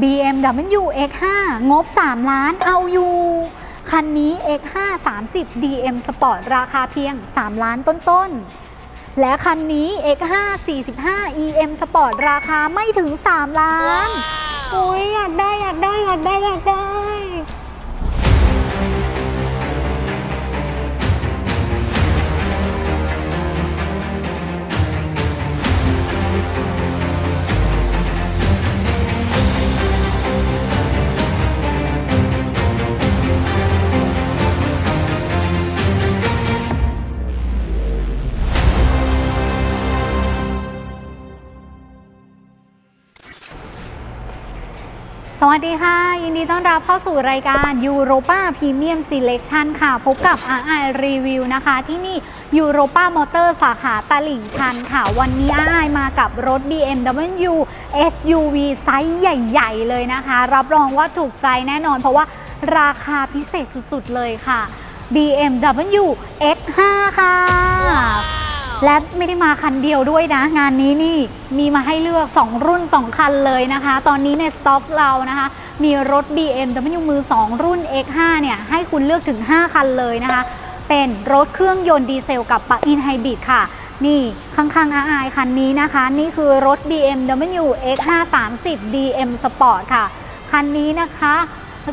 BMW X5 งบ 3 ล้านเอาอยู่ คันนี้ X5 30 DM Sport ราคาเพียง 3 ล้านต้นๆ และคันนี้ X5 45 EM Sport ราคาไม่ถึง 3 ล้านโอ้ยอยากได้อยากได้อยากได้อยากได้ วัสดีค่ะ ยินดีต้อนรับเข้าสู่รายการ Europa Premium Selection ค่ะ พบกับ RI Review นะคะ ที่นี่ Europa Motor สาขาตลิ่งชันค่ะ วันนี้ RI มากับรถ BMW SUV ไซส์ใหญ่ ๆ เลยนะคะ รับรองว่าถูกใจแน่นอน เพราะว่าราคาพิเศษสุด ๆ เลยค่ะ BMW X5 ค่ะ และไม่ได้มาคันเดียวด้วยนะ งานนี้นี่มีมาให้เลือก 2 รุ่น 2 คันเลยนะคะ ตอนนี้ในสต็อกเรานะคะ มีรถ BMW มือ 2 รุ่น X5 เนี่ยให้คุณเลือกถึง 5 คันเลยนะคะ เป็นรถเครื่องยนต์ดีเซลกับปลั๊กอินไฮบริดค่ะนี่ ข้างๆอาอายคันนี้นะคะ นี่คือรถ BMW X5 30 DM Sport ค่ะ คันนี้นะคะ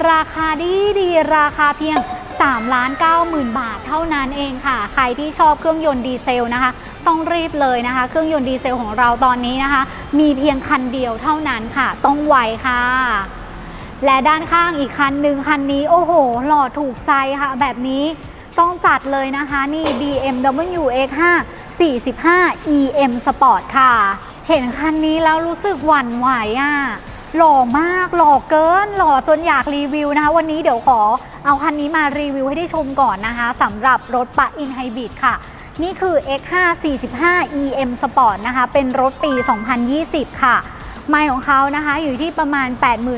ราคาดีดีราคาเพียง 3ล้าน9หมื่นบาทเท่านั้นเองค่ะ ใครที่ชอบเครื่องยนต์ดีเซลนะคะ ต้องรีบเลยนะคะ เครื่องยนต์ดีเซลของเราตอนนี้นะคะ มีเพียงคันเดียวเท่านั้นค่ะ ต้องไวค่ะและด้านข้างอีกคันหนึ่งคันนี้โอ้โห หล่อถูกใจค่ะ แบบนี้ต้องจัดเลยนะคะนี่ BMW X5 45 EM Sport ค่ะ เห็นคันนี้แล้วรู้สึกหวั่นไหวอะ หล่อมากหล่อเกิน หล่อจนอยากรีวิวนะคะ วันนี้เดี๋ยวขอเอาคันนี้มารีวิวให้ได้ชมก่อนนะคะสำหรับรถปะอินไฮบริดค่ะ นี่คือ X5 45 EM Sport นะคะ เป็นรถปี 2020 ค่ะไมล์ของเขานะคะอยู่ที่ประมาณ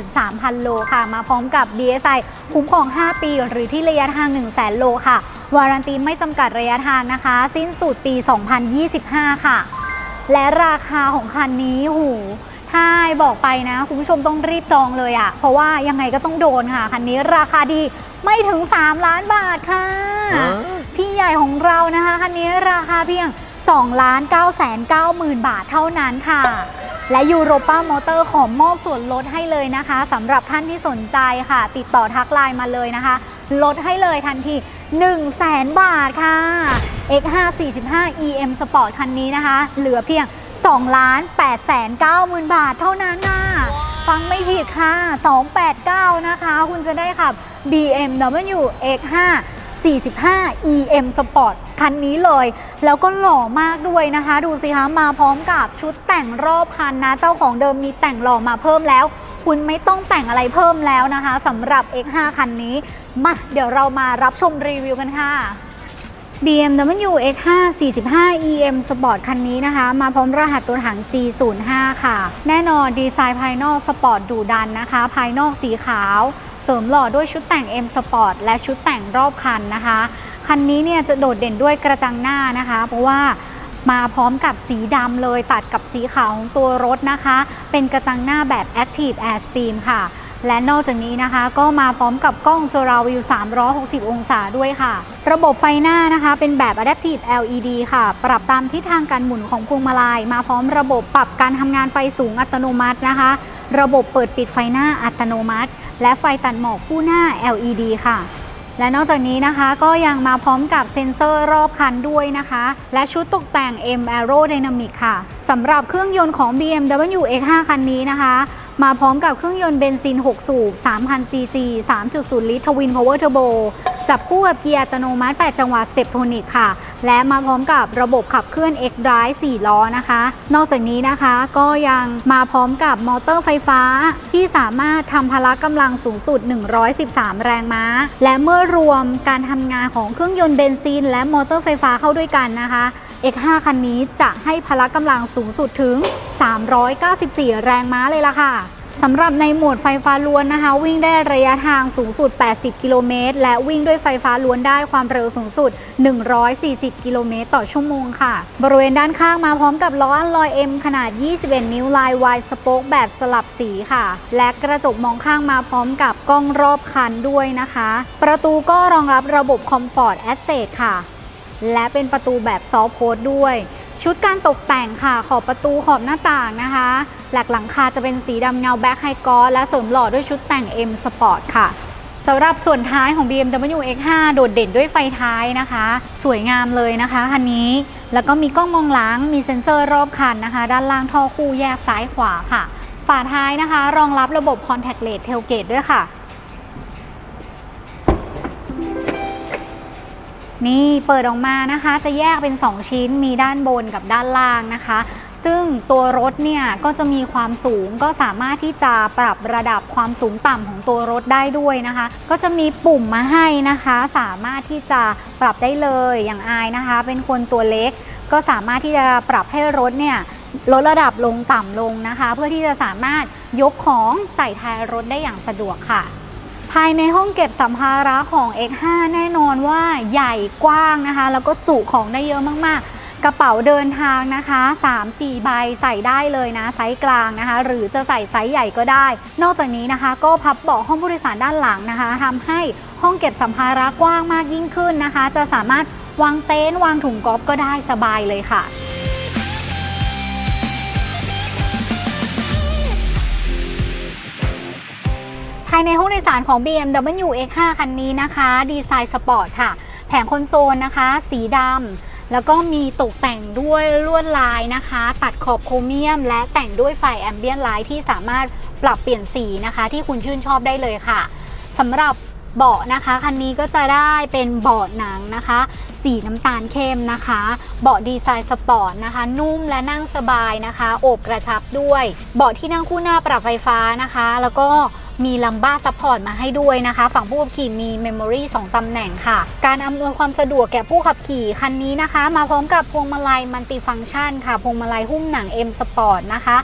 83,000 โลค่ะ มาพร้อมกับ DSI คุ้มครอง 5 ปี หรือที่ระยะทาง 1 0 0 0 0แโลค่ะ วารันตีไม่จำกัดระยะทางนะคะ สิ้นสุดปี 2025 ค่ะ และราคาของคันนี้หู ถ้าบอกไปนะ คุณผู้ชมต้องรีบจองเลยอะเพราะว่ายังไงก็ต้องโดนค่ะ คันนี้ราคาดีไม่ถึง 3 ล้านบาทค่ะ พี่ใหญ่ของเรานะคะ คันนี้ราคาเพียง2ล้าน9แสน9หมื่นบาทเท่านั้นค่ะ และยูโรป้ามอเตอร์ขอมอบส่วนลดให้เลยนะคะสำหรับท่านที่สนใจค่ะ ติดต่อทักไลน์มาเลยนะคะ ลดให้เลยทันที1 0 0 0 0แสนบาทค่ะ X5 45 EM Sport คันนี้นะคะ เหลือเพียง 2ล้าน8แสน9หมื่นบาทเท่านั้นค่ะ ฟังไม่ผิดค่ะ 289 นะคะ คุณจะได้ขับ BMW X5 45 EM Sport คันนี้เลย แล้วก็หล่อมากด้วยนะคะ ดูสิคะ มาพร้อมกับชุดแต่งรอบคันนะ เจ้าของเดิมมีแต่งหล่อมาเพิ่มแล้ว คุณไม่ต้องแต่งอะไรเพิ่มแล้วนะคะสำหรับ X5 คันนี้ มา เดี๋ยวเรามารับชมรีวิวกันค่ะ BMW X5 45 EM Sport คันนี้นะคะ มาพร้อมรหัสตัวถัง G05 ค่ะ แน่นอนดีไซน์ภายนอกสปอร์ตดุดันนะคะ ภายนอกสีขาว เสริมหล่อด้วยชุดแต่ง M Sport และชุดแต่งรอบคันนะคะ คันนี้เนี่ยจะโดดเด่นด้วยกระจังหน้านะคะ เพราะว่ามาพร้อมกับสีดำเลยตัดกับสีขาวของตัวรถนะคะ เป็นกระจังหน้าแบบ Active Air Steam ค่ะ และนอกจากนี้นะคะก็มาพร้อมกับกล้องโซลาวิว 360 องศาด้วยค่ะ ระบบไฟหน้านะคะเป็นแบบ Adaptive LED ค่ะ ปรับตามทิศทางการหมุนของพวงมาลัย มาพร้อมระบบปรับการทำงานไฟสูงอัตโนมัตินะคะ ระบบเปิดปิดไฟหน้าอัตโนมัติ และไฟตัดหมอกคู่หน้า LED ค่ะ และนอกจากนี้นะคะก็ยังมาพร้อมกับเซ็นเซอร์รอบคันด้วยนะคะ และชุดตกแต่ง M Aerodynamic ค่ะสำหรับเครื่องยนต์ของ BMW X5 คันนี้นะคะ มาพร้อมกับเครื่องยนต์เบนซิน 6 สูบ3,000 cc 3.0 ลิตรทวินพาวเวอร์เทอร์โบ จับคู่กับเกียร์อัตโนมัติ 8 จังหวะสเต็ปโทนิกค่ะ และมาพร้อมกับระบบขับเคลื่อน X Drive 4 ล้อนะคะ นอกจากนี้นะคะก็ยังมาพร้อมกับมอเตอร์ไฟฟ้า ที่สามารถทำพละกำลังสูงสุด 113 แรงม้า และเมื่อรวมการทำงานของเครื่องยนต์เบนซิน และมอเตอร์ไฟฟ้าเข้าด้วยกันนะคะ X5 คันนี้จะให้พละกำลังสูงสุดถึง 394 แรงม้าเลยล่ะค่ะ สำหรับในโหมดไฟฟ้าล้วนนะคะ วิ่งได้ระยะทางสูงสุด 80 กิโลเมตร และวิ่งด้วยไฟฟ้าล้วนได้ความเร็วสูงสุด 140 กิโลเมตร ต่อชั่วโมงค่ะ บริเวณด้านข้างมาพร้อมกับล้ออัลลอย M ขนาด 21 นิ้วลายวายสโป๊กแบบสลับสีค่ะ และกระจกมองข้างมาพร้อมกับกล้องรอบคันด้วยนะคะ ประตูก็รองรับระบบ Comfort Access ค่ะ และเป็นประตูแบบซอฟโพสด้วย ชุดการตกแต่งค่ะขอบประตูขอบหน้าต่างนะคะ หลักหลังคาจะเป็นสีดำเงาแบ็คไฮกอสและเสริมหล่อด้วยชุดแต่ง M Sport ค่ะสำหรับส่วนท้ายของ BMW X5 โดดเด่นด้วยไฟท้ายนะคะ สวยงามเลยนะคะคันนี้ แล้วก็มีกล้องมองหลังมีเซ็นเซอร์รอบคันนะคะ ด้านล่างท่อคู่แยกซ้ายขวาค่ะ ฝาท้ายนะคะ รองรับระบบ Contactless Tailgate ด้วยค่ะ นี่เปิดออกมานะคะจะแยกเป็น 2 ชิ้นมีด้านบนกับด้านล่างนะคะ ซึ่งตัวรถเนี่ยก็จะมีความสูงก็สามารถที่จะปรับระดับความสูงต่ำของตัวรถได้ด้วยนะคะ ก็จะมีปุ่มมาให้นะคะ สามารถที่จะปรับได้เลยอย่างอายนะคะ เป็นคนตัวเล็ก ก็สามารถที่จะปรับให้รถเนี่ยลดระดับลงต่ำลงนะคะ เพื่อที่จะสามารถยกของใส่ท้ายรถได้อย่างสะดวกค่ะ ภายในห้องเก็บสัมภาระของ X5 แน่นอนว่าใหญ่กว้างนะคะ แล้วก็จุของได้เยอะมากๆ กระเป๋าเดินทางนะคะ 3-4 ใบใส่ได้เลยนะ ไซส์กลางนะคะ หรือจะใส่ไซส์ใหญ่ก็ได้ นอกจากนี้นะคะ ก็พับเบาะห้องผู้โดยสารด้านหลังนะคะทำให้ห้องเก็บสัมภาระกว้างมากยิ่งขึ้นนะคะ จะสามารถวางเต็นท์วางถุงกอล์ฟก็ได้สบายเลยค่ะ ในห้องโดยสารของ BMW X5 คันนี้นะคะ ดีไซน์สปอร์ตค่ะ แผงคอนโซลนะคะ สีดำแล้วก็มีตกแต่งด้วยลวดลายนะคะ ตัดขอบโครเมียม และแต่งด้วยไฟแอมเบียนไลท์ที่สามารถปรับเปลี่ยนสีนะคะ ที่คุณชื่นชอบได้เลยค่ะสำหรับเบาะนะคะคันนี้ก็จะได้เป็นเบาะหนังนะคะ สีน้ำตาลเข้มนะคะ เบาะดีไซน์สปอร์ตนะคะ นุ่มและนั่งสบายนะคะ โอบกระชับด้วย เบาะที่นั่งคู่หน้าปรับไฟฟ้านะคะ แล้วก็ มีลัมบ้าซัพพอร์ตมาให้ด้วยนะคะ ฝั่งผู้ขับขี่มีเมมโมรี่2ตำแหน่งค่ะ การอำนวยความสะดวกแก่ผู้ขับขี่คันนี้นะคะ มาพร้อมกับพวงมาลัยมัลติฟังก์ชันค่ะพวงมาลัยหุ้มหนัง M Sport นะคะ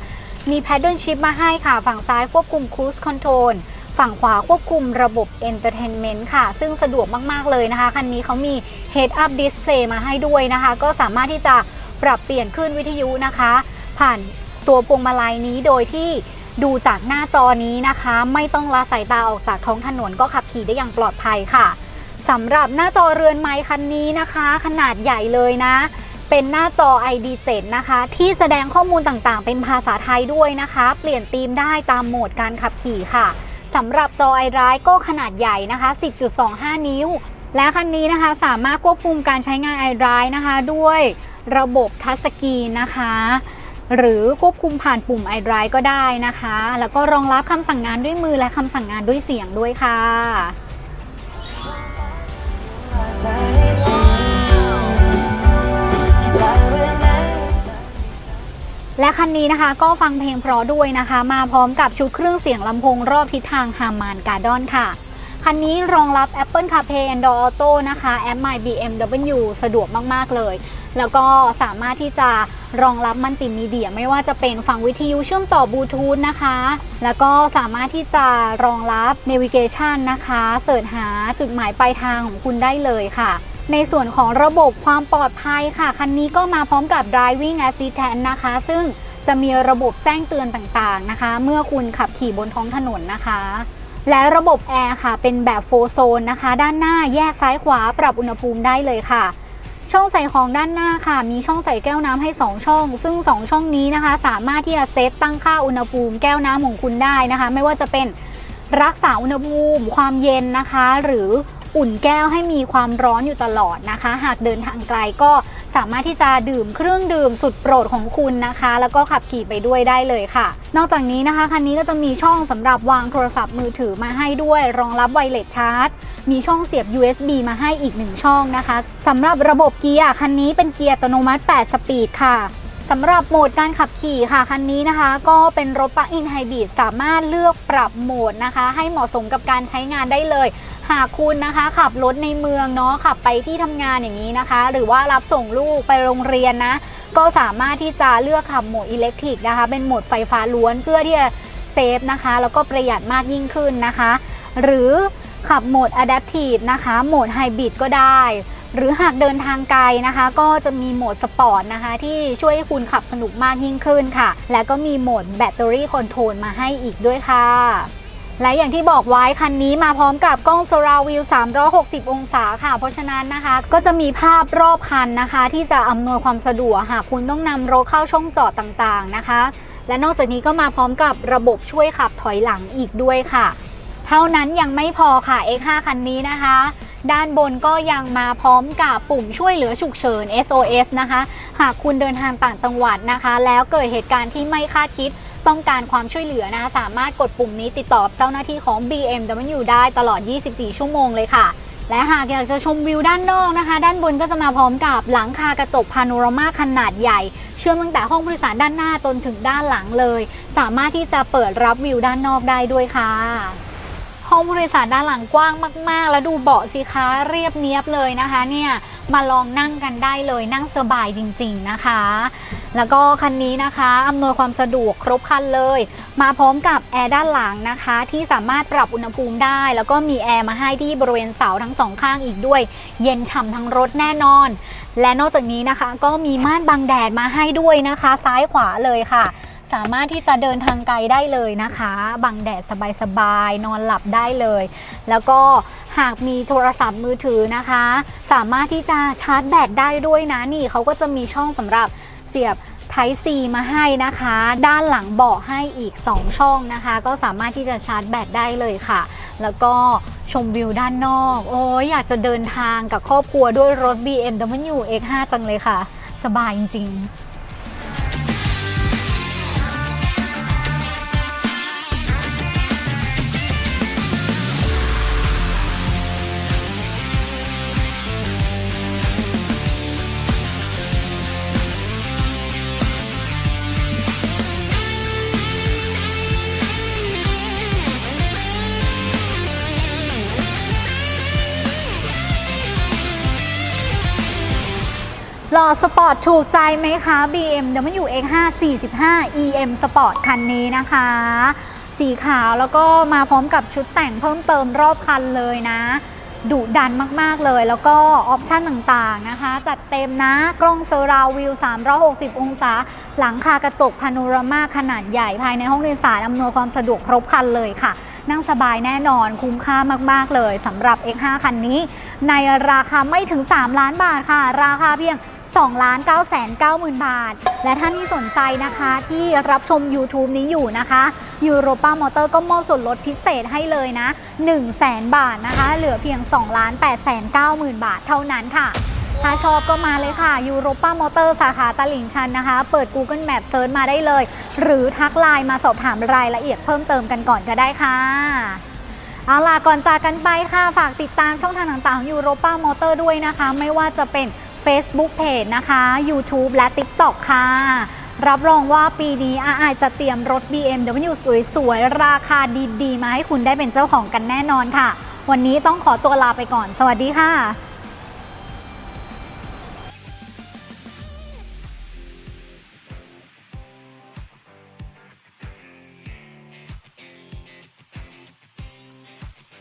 มี Paddle Shift มาให้ค่ะ ฝั่งซ้ายควบคุม Cruise Control ฝั่งขวาควบคุมระบบ Entertainment ค่ะ ซึ่งสะดวกมาก ๆ เลยนะคะ คันนี้เขามี Head Up Display มาให้ด้วยนะคะ ก็สามารถที่จะปรับเปลี่ยนคลื่นวิทยุนะคะ ผ่านตัวพวงมาลัยนี้โดยที่ ดูจากหน้าจอนี้นะคะ ไม่ต้องละสายตาออกจากท้องถนนก็ขับขี่ได้อย่างปลอดภัยค่ะสำหรับหน้าจอเรือนไม้คันนี้นะคะ ขนาดใหญ่เลยนะ เป็นหน้าจอ ID7 นะคะ ที่แสดงข้อมูลต่างๆ เป็นภาษาไทยด้วยนะคะ เปลี่ยนธีมได้ตามโหมดการขับขี่ค่ะสำหรับจอไอร้ายก็ขนาดใหญ่นะคะ 10.25 นิ้ว และคันนี้นะคะสามารถควบคุมการใช้งานไอร้ายนะคะ ด้วยระบบทัชสกรีนนะคะ หรือควบคุมผ่านปุ่ม iDrive ก็ได้นะคะ แล้วก็รองรับคำสั่งงานด้วยมือและคำสั่งงานด้วยเสียงด้วยค่ะและคันนี้นะคะก็ฟังเพลงเพราะด้วยนะคะ มาพร้อมกับชุดเครื่องเสียงลำโพงรอบทิศทางฮามานการ์ดอนค่ะ คันนี้รองรับ Apple CarPlay Android Auto นะคะแอป My BMW สะดวกมาก ๆ เลย แล้วก็สามารถที่จะ รองรับมัลติมีเดียไม่ว่าจะเป็นฝั่งวิทยุเชื่อมต่อบลูทูธนะคะ แล้วก็สามารถที่จะรองรับ Navigation นะคะเสิร์ชหาจุดหมายปลายทางของคุณได้เลยค่ะในส่วนของระบบความปลอดภัยค่ะ คันนี้ก็มาพร้อมกับ Driving Assistant นะคะ ซึ่งจะมีระบบแจ้งเตือนต่างๆนะคะ เมื่อคุณขับขี่บนท้องถนนนะคะ และระบบแอร์ค่ะ เป็นแบบโฟโซนนะคะ ด้านหน้าแยกซ้ายขวาปรับอุณหภูมิได้เลยค่ะ ช่องใส่ของด้านหน้าค่ะ มีช่องใส่แก้วน้ำให้ 2 ช่อง ซึ่ง 2 ช่องนี้นะคะ สามารถที่จะเซตตั้งค่าอุณหภูมิแก้วน้ำของคุณได้นะคะ ไม่ว่าจะเป็นรักษาอุณหภูมิความเย็นนะคะ หรือ อุ่นแก้วให้มีความร้อนอยู่ตลอดนะคะ หากเดินทางไกลก็สามารถที่จะดื่มเครื่องดื่มสุดโปรดของคุณนะคะ แล้วก็ขับขี่ไปด้วยได้เลยค่ะ นอกจากนี้นะคะคันนี้ก็จะมีช่องสำหรับวางโทรศัพท์มือถือมาให้ด้วย รองรับไวเลสชาร์จ มีช่องเสียบ USB มาให้อีก1ช่องนะคะสำหรับระบบเกียร์คันนี้เป็นเกียร์อัตโนมัติ 8 สปีดค่ะสำหรับโหมดการขับขี่ค่ะคันนี้นะคะ ก็เป็นรถปลั๊กอินไฮบริดสามารถเลือกปรับโหมดนะคะ ให้เหมาะสมกับการใช้งานได้เลย หากคุณนะคะขับรถในเมืองเนาะขับไปที่ทำงานอย่างนี้นะคะ หรือว่ารับส่งลูกไปโรงเรียนนะ ก็สามารถที่จะเลือกขับโหมดอิเล็กทริกนะคะ เป็นโหมดไฟฟ้าล้วนเพื่อที่จะเซฟนะคะ แล้วก็ประหยัดมากยิ่งขึ้นนะคะ หรือขับโหมด Adaptive นะคะ โหมด Hybrid ก็ได้ หรือหากเดินทางไกลนะคะ ก็จะมีโหมดสปอร์ตนะคะ ที่ช่วยให้คุณขับสนุกมากยิ่งขึ้นค่ะ และก็มีโหมดแบตเตอรี่คอนโทรลมาให้อีกด้วยค่ะ และอย่างที่บอกไว้คันนี้มาพร้อมกับกล้อง Surround View 360 องศาค่ะ เพราะฉะนั้นนะคะ ก็จะมีภาพรอบคันนะคะ ที่จะอำนวยความสะดวกหากคุณต้องนำรถเข้าช่องจอดต่างๆนะคะ และนอกจากนี้ก็มาพร้อมกับระบบช่วยขับถอยหลังอีกด้วยค่ะ เท่านั้นยังไม่พอค่ะ X5 คันนี้นะคะ ด้านบนก็ยังมาพร้อมกับปุ่มช่วยเหลือฉุกเฉิน SOS นะคะ หากคุณเดินทางต่างจังหวัดนะคะ แล้วเกิดเหตุการณ์ที่ไม่คาดคิด ต้องการความช่วยเหลือนะคะสามารถกดปุ่มนี้ติดต่อเจ้าหน้าที่ของ BMW ได้ตลอด 24 ชั่วโมงเลยค่ะ และหากอยากจะชมวิวด้านนอกนะคะ ด้านบนก็จะมาพร้อมกับหลังคากระจกพาโนรามาขนาดใหญ่ เชื่อมตั้งแต่ห้องผู้โดยสารด้านหน้าจนถึงด้านหลังเลย สามารถที่จะเปิดรับวิวด้านนอกได้ด้วยค่ะห้องผู้โดยสารด้านหลังกว้างมาก ๆ แล้วดูเบาะสิคะเรียบเนียบเลยนะคะ เนี่ยมาลองนั่งกันได้เลยนั่งสบายจริง ๆ นะคะ แล้วก็คันนี้นะคะอำนวยความสะดวกครบคันเลย มาพร้อมกับแอร์ด้านหลังนะคะ ที่สามารถปรับอุณหภูมิได้ แล้วก็มีแอร์มาให้ที่บริเวณเสาทั้งสองข้างอีกด้วย เย็นฉ่ำทั้งรถแน่นอน และนอกจากนี้นะคะ ก็มีม่านบังแดดมาให้ด้วยนะคะ ซ้ายขวาเลยค่ะ สามารถที่จะเดินทางไกลได้เลยนะคะ บังแดดสบายๆนอนหลับได้เลย แล้วก็หากมีโทรศัพท์มือถือนะคะ สามารถที่จะชาร์จแบตได้ด้วยนะนี่เขาก็จะมีช่องสำหรับ เสียบ Type C มาให้นะคะ ด้านหลังเบาะให้อีก 2 ช่องนะคะ ก็สามารถที่จะชาร์จแบตได้เลยค่ะ แล้วก็ชมวิวด้านนอก โอ้ยอยากจะเดินทางกับครอบครัวด้วยรถ BMW X5 จังเลยค่ะ สบายจริงๆ สปอร์ตถูกใจไหมคะ BMW X5 45 EM Sport คันนี้นะคะ สีขาวแล้วก็มาพร้อมกับชุดแต่งเพิ่มเติมรอบคันเลยนะดุดันมาก ๆ เลย แล้วก็ออปชันต่างๆนะคะ จัดเต็มนะ กล้องเซอร์ราวิว 360 องศา หลังคากระจกพาโนรามาขนาดใหญ่ภายในห้องโดยสารอำนวยความสะดวกครบคันเลยค่ะ นั่งสบายแน่นอนคุ้มค่ามาก ๆ เลยสำหรับ X5 คันนี้ ในราคาไม่ถึง 3 ล้านบาทค่ะ ราคาเพียง 2ล้าน9แสน9หมื่นบาท และท่านที่สนใจนะคะที่รับชม YouTube นี้อยู่นะคะยูโรป้ามอเตอร์ก็มอบส่วนลดพิเศษให้เลยนะ1แสนบาทนะคะ เหลือเพียง2ล้าน8แสน9หมื่นบาทเท่านั้นค่ะ ถ้าชอบก็มาเลยค่ะยูโรป้ามอเตอร์สาขาตลิ่งชันนะคะ เปิด Google Map เซิร์ชมาได้เลย หรือทักไลน์มาสอบถามรายละเอียดเพิ่มเติมกันก่อนก็ได้ค่ะเอาล่ะก่อนจากกันไปค่ะ ฝากติดตามช่องทางต่างๆของยูโรป้ามอเตอร์ด้วยนะคะ ไม่ว่าจะเป็น Facebook Page นะคะ YouTube และ TikTok ค่ะ รับรองว่าปีนี้อาอาจะเตรียมรถ BMW สวยๆ ราคาดีๆ มาให้คุณได้เป็นเจ้าของกันแน่นอนค่ะ วันนี้ต้องขอตัวลาไปก่อน สวัสดีค่ะ